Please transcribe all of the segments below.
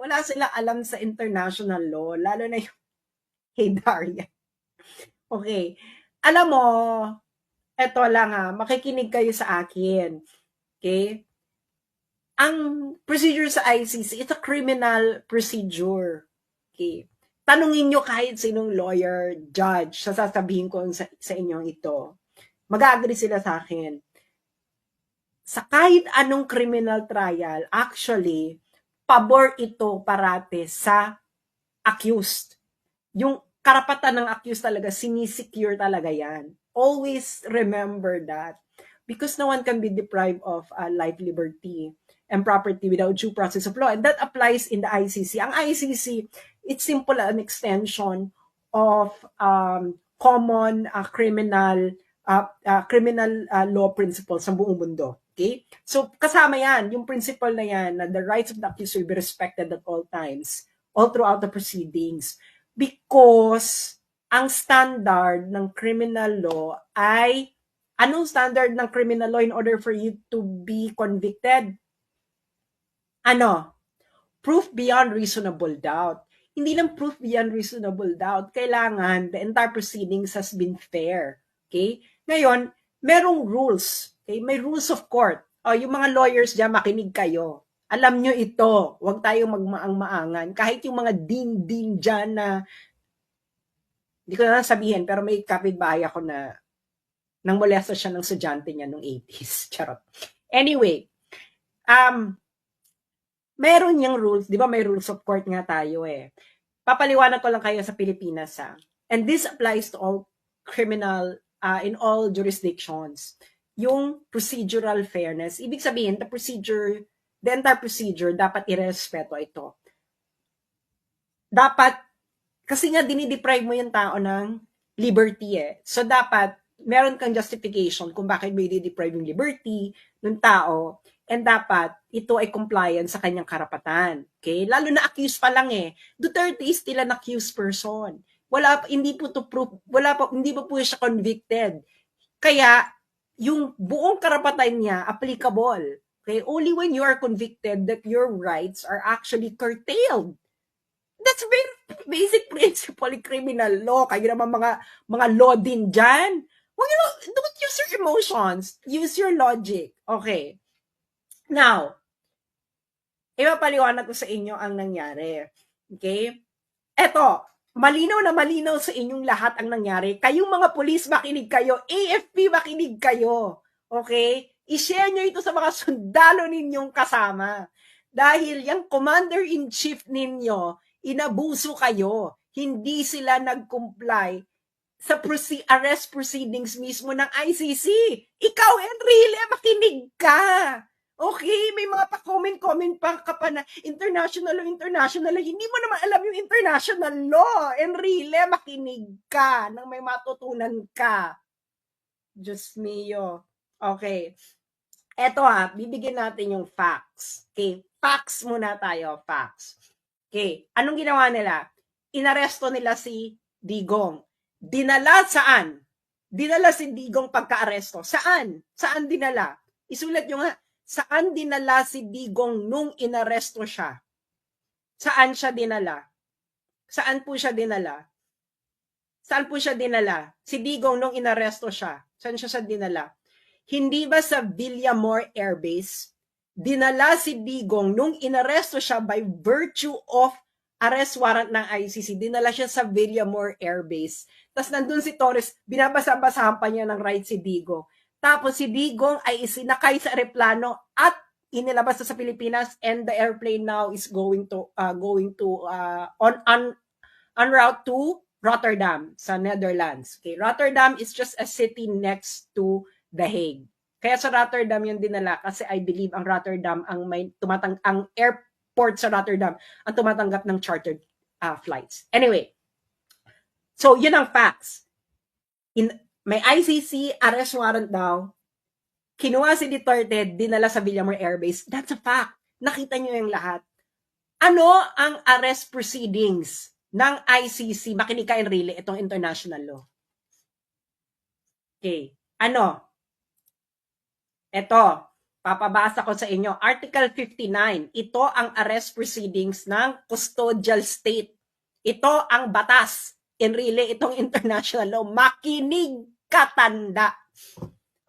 wala silang alam sa international law, lalo na yung kay Daria. Okay. Alam mo, eto lang ha, makikinig kayo sa akin. Okay? Ang procedure sa ICC, it's a criminal procedure. Okay? Tanungin nyo kahit sinong lawyer, judge, sa sasabihin ko sa, sa inyong ito. Mag-agree sila sa akin. Sa kahit anong criminal trial, actually, pabor ito parate sa accused. Yung karapatan ng accused talaga, sinisecure talaga yan. Always remember that. Because no one can be deprived of uh, life, liberty, and property without due process of law. And that applies in the ICC. Ang ICC, it's simple an extension of um, common uh, criminal uh, uh, criminal uh, law principles sa buong mundo. Okay? So, kasama yan, yung principle na yan, na the rights of the accused will be respected at all times, all throughout the proceedings. Because, ang standard ng criminal law ay, anong standard ng criminal law in order for you to be convicted? Ano? Proof beyond reasonable doubt. Hindi lang proof beyond reasonable doubt. Kailangan the entire proceedings has been fair. Okay? Ngayon, merong rules. Okay? May rules of court. O, yung mga lawyers dyan, makinig kayo. Alam nyo ito. Huwag tayong magmaang-maangan. Kahit yung mga din-din dyan na hindi ko na sabihin, pero may kapitbahay ako na nang molesta siya ng sudyante niya nung 80s. Charot. Anyway, um, meron niyang rules, di ba may rules of court nga tayo eh. Papaliwanag ko lang kayo sa Pilipinas ha. And this applies to all criminal, uh, in all jurisdictions. Yung procedural fairness, ibig sabihin, the procedure, the entire procedure, dapat irespeto ito. Dapat, kasi nga dinideprive mo yung tao ng liberty eh. So dapat, meron kang justification kung bakit mo i-deprive yung liberty ng tao and dapat ito ay compliant sa kanyang karapatan. Okay? Lalo na accused pa lang eh. Duterte is still an accused person. Wala hindi po to proof, wala pa hindi pa po siya convicted. Kaya yung buong karapatan niya applicable. Okay? Only when you are convicted that your rights are actually curtailed. That's very basic principle in criminal law. Kayo naman mga mga law din dyan. Well, you know, don't use your emotions. Use your logic. Okay. Now, ipapaliwanag ko sa inyo ang nangyari. Okay? Eto, malinaw na malinaw sa inyong lahat ang nangyari. Kayong mga pulis, makinig kayo. AFP, makinig kayo. Okay? I-share nyo ito sa mga sundalo ninyong kasama. Dahil yung commander-in-chief ninyo, inabuso kayo. Hindi sila nag-comply sa proce- arrest proceedings mismo ng ICC. Ikaw, Enrile, makinig ka. Okay, may mga pa-comment-comment pa ka pa na international law, international. Hindi mo naman alam yung international law. Enrile, makinig ka nang may matutunan ka. Diyos mio. Okay. Eto ha, bibigyan natin yung facts. Okay, facts muna tayo, facts. Okay, anong ginawa nila? Inaresto nila si Digong Dinala saan? Dinala si Digong pagka-aresto. Saan? Saan dinala? Isulat nyo nga, saan dinala si Digong nung inaresto siya? Saan siya dinala? Saan po siya dinala? Saan po siya dinala? Si Digong nung inaresto siya. Saan siya siya dinala? Hindi ba sa Villamor Air Base? Dinala si Digong nung inaresto siya by virtue of arrest warrant ng ICC. Dinala siya sa Villamor Air Base tapos nandun si Torres, binabasa-basahan pa niya ng right si Digo. Tapos si Digong ay isinakay sa aeroplano at inilabas sa Pilipinas and the airplane now is going to uh, going to uh, on on on route to Rotterdam sa Netherlands. Okay, Rotterdam is just a city next to The Hague. Kaya sa Rotterdam yung dinala kasi I believe ang Rotterdam ang may tumatang ang airport sa Rotterdam ang tumatanggap ng chartered uh, flights. Anyway, So, yun ang facts. In, may ICC arrest warrant daw. Kinuha si Duterte, dinala sa Villamor Air Base. That's a fact. Nakita nyo yung lahat. Ano ang arrest proceedings ng ICC? Makinig ka, Enrile, itong international law. Okay. Ano? Ito. Papabasa ko sa inyo. Article 59. Ito ang arrest proceedings ng custodial state. Ito ang batas. In really, itong international law. Makinig katanda.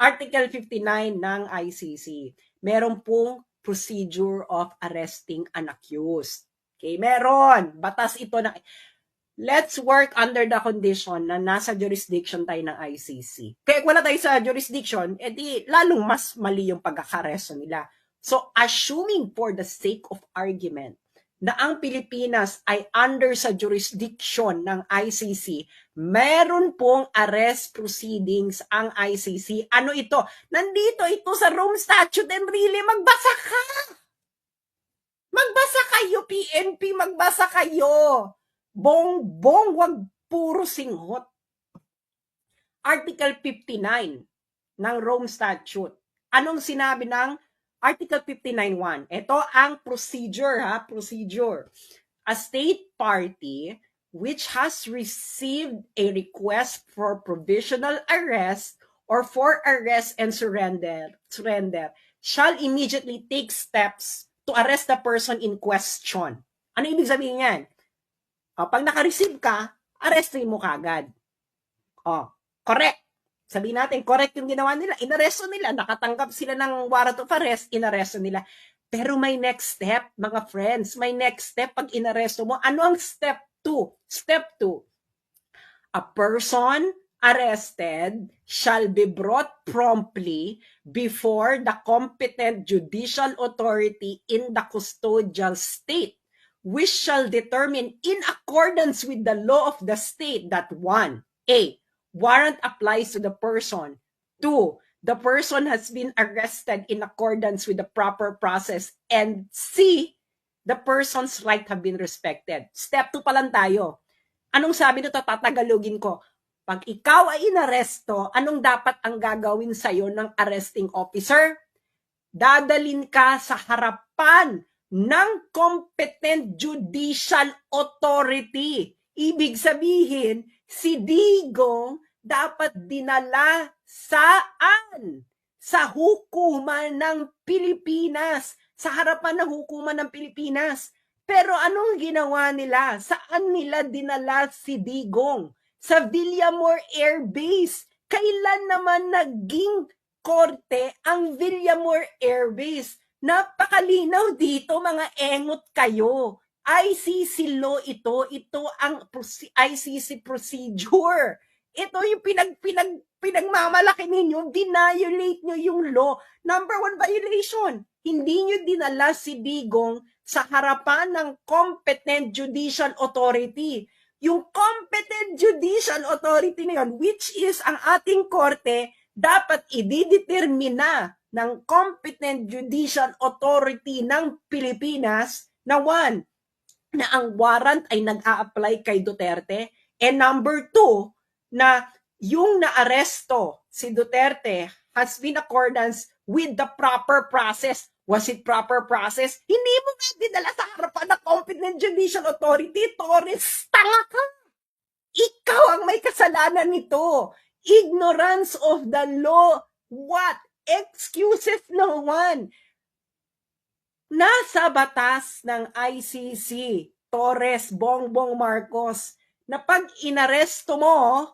Article 59 ng ICC. Meron pong procedure of arresting an accused. Okay, meron. Batas ito na let's work under the condition na nasa jurisdiction tayo ng ICC. Kaya wala tayo sa jurisdiction, edi lalong mas mali yung pagkakareso nila. So, assuming for the sake of argument na ang Pilipinas ay under sa jurisdiction ng ICC, meron pong arrest proceedings ang ICC. Ano ito? Nandito ito sa Rome Statute and really magbasa ka! Magbasa kayo, PNP, magbasa kayo! Bong-bong, wag puro singhot. Article 59 ng Rome Statute. Anong sinabi ng Article 59.1? Ito ang procedure, ha? Procedure. A state party which has received a request for provisional arrest or for arrest and surrender, surrender shall immediately take steps to arrest the person in question. Ano ibig sabihin yan? O, pag naka-receive ka, arrestin mo kagad. O, correct. Sabihin natin, correct yung ginawa nila. Inaresto nila. Nakatanggap sila ng warrant of arrest. Inaresto nila. Pero may next step, mga friends. May next step pag inaresto mo. Ano ang step 2? Step 2. A person arrested shall be brought promptly before the competent judicial authority in the custodial state which shall determine in accordance with the law of the state that one, A, warrant applies to the person. Two, the person has been arrested in accordance with the proper process. And C, the person's right have been respected. Step 2 pa lang tayo. Anong sabi nito? Tatagalogin ko. Pag ikaw ay inaresto, anong dapat ang gagawin sa'yo ng arresting officer? Dadalin ka sa harapan ng competent judicial authority. Ibig sabihin, si Digong dapat dinala saan? Sa hukuman ng Pilipinas. Sa harapan ng hukuman ng Pilipinas. Pero anong ginawa nila? Saan nila dinala si Digong? Sa Villamor Air Base. Kailan naman naging korte ang Villamor Air Base? Napakalinaw dito mga engot kayo. ICC law ito, ito ang ICC procedure. Ito yung pinag, pinag, pinagmamalaki ninyo, dinayolate nyo yung law. Number one violation, hindi nyo dinala si Digong sa harapan ng competent judicial authority. Yung competent judicial authority na yun, which is ang ating korte, dapat ididetermina ng competent judicial authority ng Pilipinas na one, na ang warrant ay nag-a-apply kay Duterte and number two, na yung naaresto si Duterte has been accordance with the proper process. Was it proper process? Hindi mo nga dinala sa harapan ng competent judicial authority. Torres, tanga ka! Ikaw ang may kasalanan nito. Ignorance of the law. What? Excuses no one. Nasa batas ng ICC, Torres Bongbong Marcos, na pag inaresto mo,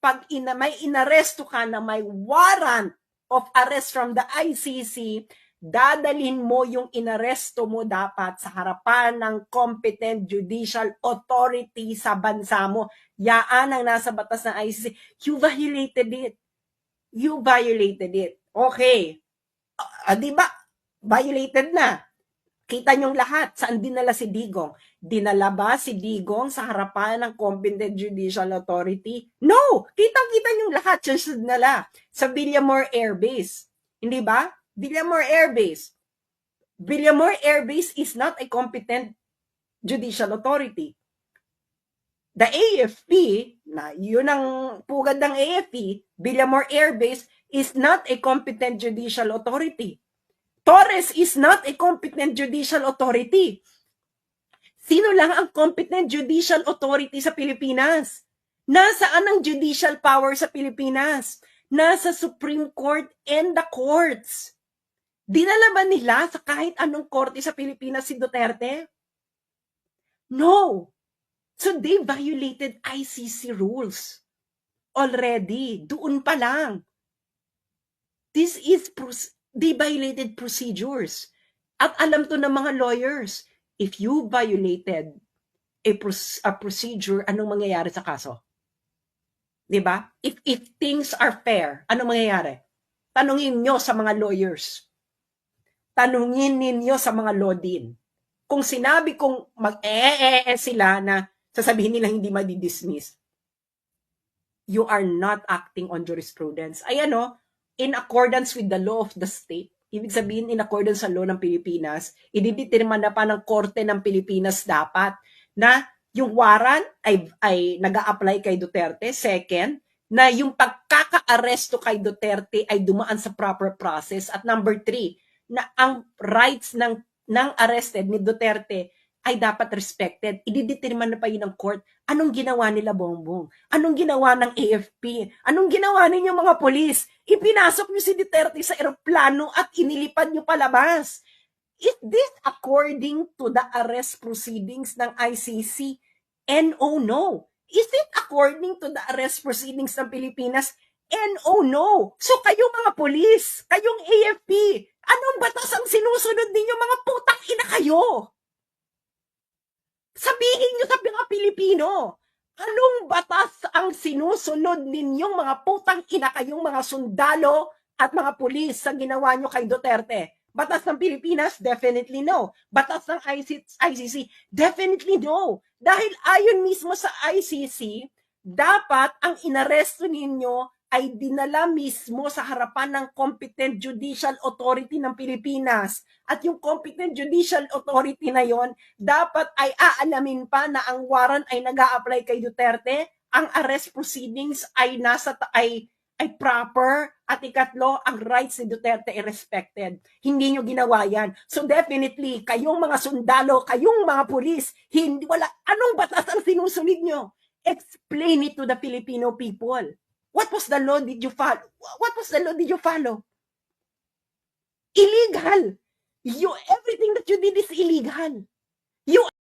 pag ina, may inaresto ka na may warrant of arrest from the ICC, dadalhin mo yung inaresto mo dapat sa harapan ng competent judicial authority sa bansa mo. Yaan ang nasa batas ng ICC. You violated it. You violated it. Okay. Uh, di ba? Violated na. Kita niyong lahat, saan dinala si Digong? Dinala ba si Digong sa harapan ng competent judicial authority? No! Kitang-kita niyong lahat, siya dinala sa Villamor Air Base. Hindi ba? Villamor Air Base. Villamor Air Base is not a competent judicial authority. The AFP, na yun ang pugad ng AFP, Villamor Air Base is not a competent judicial authority. Torres is not a competent judicial authority. Sino lang ang competent judicial authority sa Pilipinas? Nasaan ang judicial power sa Pilipinas? Nasa Supreme Court and the courts. Dinala ba nila sa kahit anong korte sa Pilipinas si Duterte? No. So they violated ICC rules already. Doon pa lang. This is, they violated procedures. At alam to ng mga lawyers, if you violated a, proc- a procedure, anong mangyayari sa kaso? 'Di ba? If, if things are fair, anong mangyayari? Tanungin nyo sa mga lawyers. Tanungin ninyo sa mga law din. Kung sinabi kong mag-ee sila na sasabihin nila hindi madidismiss, you are not acting on jurisprudence. Ayan o, in accordance with the law of the state, ibig sabihin in accordance sa law ng Pilipinas, ididetermine na pa ng korte ng Pilipinas dapat na yung warrant ay, ay nag apply kay Duterte. Second, na yung pagkaka-aresto kay Duterte ay dumaan sa proper process. At number three, na ang rights ng, ng arrested ni Duterte ay dapat respected. Ididetermine na pa yun ng court. Anong ginawa nila, Bongbong? Anong ginawa ng AFP? Anong ginawa ninyo mga polis? Ipinasok nyo si Duterte sa eroplano at inilipad nyo palabas. Is this according to the arrest proceedings ng ICC? NO no. Is it according to the arrest proceedings ng Pilipinas? NO no. So kayong mga polis, kayong AFP, anong batas ang sinusunod ninyo mga putang ina kayo? Sabihin nyo sa mga Pilipino, anong batas ang sinusunod ninyong mga putang ina kayong mga sundalo at mga pulis sa ginawa nyo kay Duterte? Batas ng Pilipinas? Definitely no. Batas ng ICC? Definitely no. Dahil ayon mismo sa ICC, dapat ang inaresto ninyo ay dinala mismo sa harapan ng competent judicial authority ng Pilipinas. At yung competent judicial authority na yon dapat ay aalamin pa na ang warrant ay nag apply kay Duterte, ang arrest proceedings ay nasa ay ay proper at ikatlo, ang rights ni Duterte ay respected. Hindi nyo ginawa yan. So definitely, kayong mga sundalo, kayong mga pulis, hindi, wala, anong batas ang sinusunod nyo? Explain it to the Filipino people. What was the law did you follow? What was the law did you follow? Illegal. You, everything that you did is illegal. You